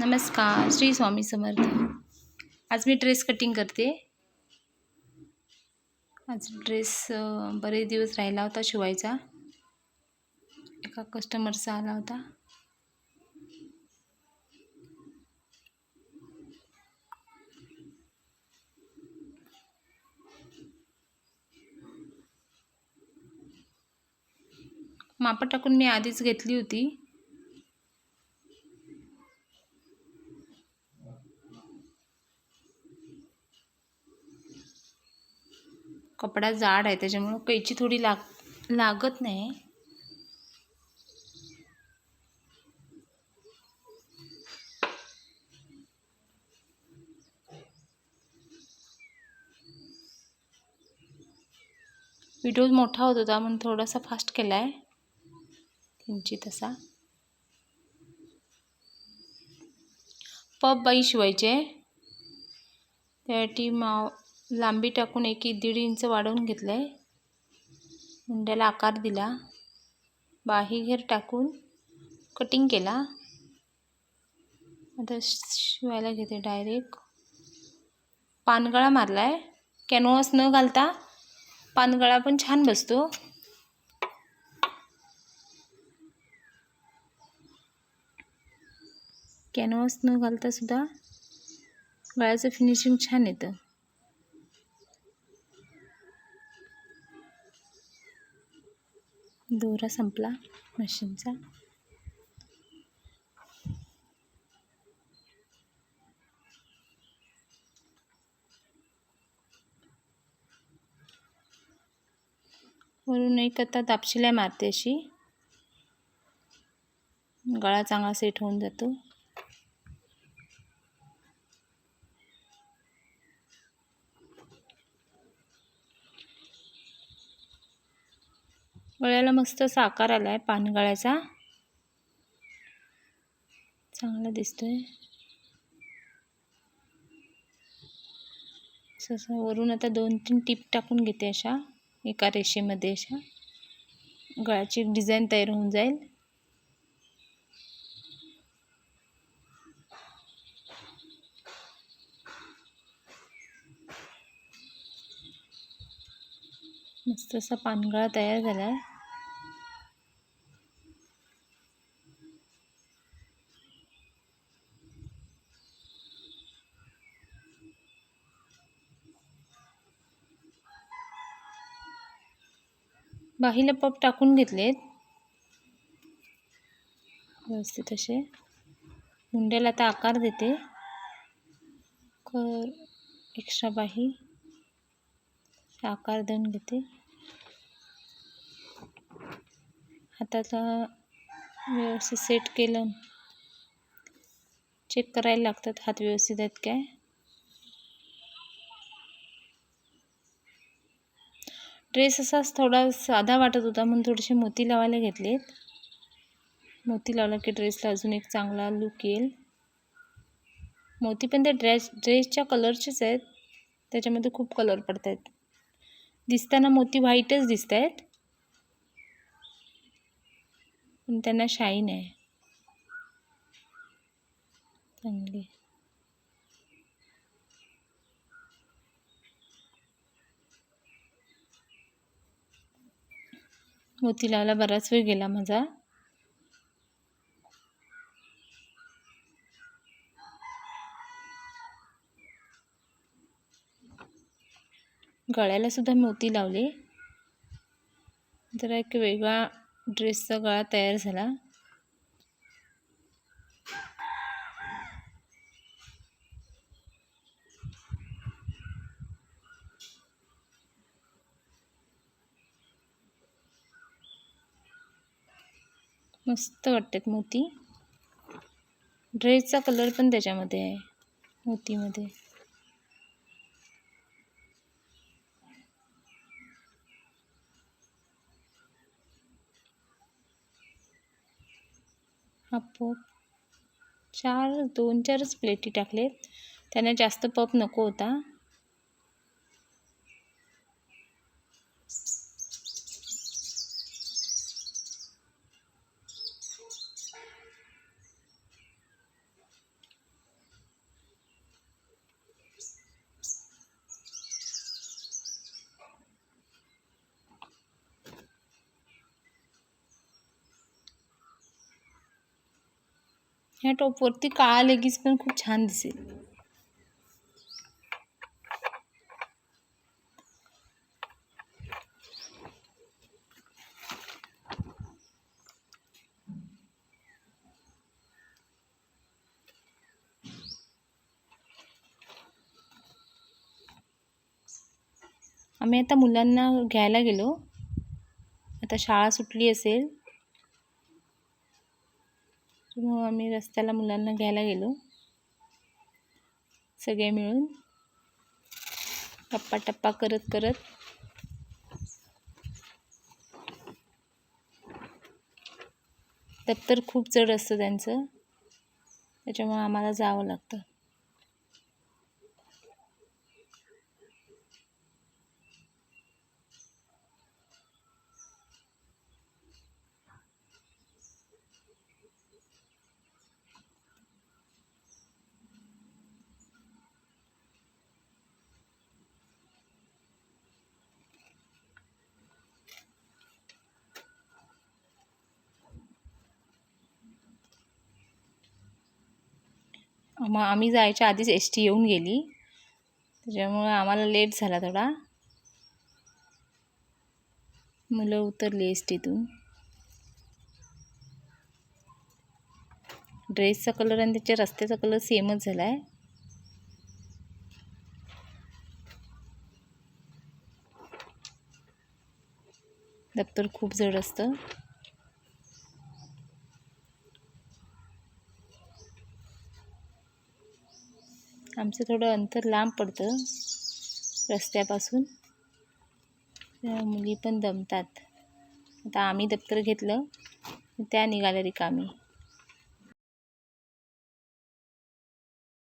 नमस्कार श्री स्वामी समर्थ. आज मी dress cutting करते. आज ड्रेस बरेच दिवस राहिला होता शिवायचा. एका कस्टमरचा आला होता. मापं टाकून मी आधीच घेतली होती. कपडा जाड आहे त्याच्यामुळं कैची थोडी लाग लागत नाही. व्हिडिओ मोठा होत होता म्हणून थोडासा फास्ट केला आहे किंचित असा. पब बाई शिवायचे. त्यासाठी माव लांबी टाकून एक दीड इंच वाढवून घेतलं आहे मुंड्याला आकार दिला. बाही घेर टाकून कटिंग केला. आता शिवायला घेते डायरेक्ट पानगळा मारला आहे कॅनव्हास न घालता पानगळा पण छान बसतो. कॅनव्हास न घालता सुद्धा गळ्याचं फिनिशिंग छान येतं. दोरा संपला मशीनचा. वरून एक आता दापशिल्या मारते अशी गळा चांगला सेट होऊन जातो. गळ्याला मस्त साकार आकार आला आहे पानगळ्याचा. चांगला दिसतोय. असं वरून आता दोन तीन टीप टाकून घेते अशा एका रेषेमध्ये अशा. गळ्याची एक डिझाईन तयार होऊन जाईल. मस्त असा पानगळा तयार झाला आहे बाहीला पप टाकून घेतलेत. व्यवस्थित असे. मुंड्याला आता आकार देते. कर एक्स्ट्रा बाही. आकार देऊन घेते. हाताचा व्यवस्थित सेट केलं. चेक करायला लागतात हात व्यवस्थित आहेत काय? ड्रेस असाच थोडा साधा वाटत होता म्हणून थोडेसे मोती लावायला घेतलेत. मोती लावला की ड्रेसला अजून एक चांगला लुक येईल. मोती पण त्या ड्रेस ड्रेसच्या कलरचेच आहेत. त्याच्यामध्ये खूप कलर पडत आहेत दिसताना मोती व्हाईटच दिसत आहेत पण त्यांना शाईन आहे. चांगली. मोती लावायला बराच वेळ गेला माझा. गळ्याला सुद्धा मोती लावले. जरा एक वेगळा ड्रेसचा गळा तयार झाला. मस्त वाटतात मोती. ड्रेसचा कलर पण त्याच्यामध्ये आहे मोतीमध्ये. आपोआप चार दोन चारच प्लेटी टाकलेत. त्यांना जास्त पप नको होता. ह्या टॉपवरती काळा लेगीज पण खूप छान दिसेल. आम्ही आता मुलांना घ्यायला गेलो. आता शाळा सुटली असेल. मग आम्ही रस्त्याला मुलांना घ्यायला गेलो. सगळे मिळून टप्पा टप्पा करत करत दप्तर खूप जड असतं त्यांचं. त्याच्यामुळे आम्हाला जावं लागतं. मग आम्ही जायच्या आधीच एस टी येऊन गेली. त्याच्यामुळे आम्हाला लेट झाला थोडा. मुलं उतरली एस टीतून ड्रेसचा कलर आणि त्याच्या रस्त्याचा कलर सेमच झाला आहे दप्तर खूप जड असतं. आमचं थोडं अंतर लांब पडतं रस्त्यापासून. मुली पण दमतात. आता आम्ही दप्तर घेतलं त्या निघाल्या रिकामी.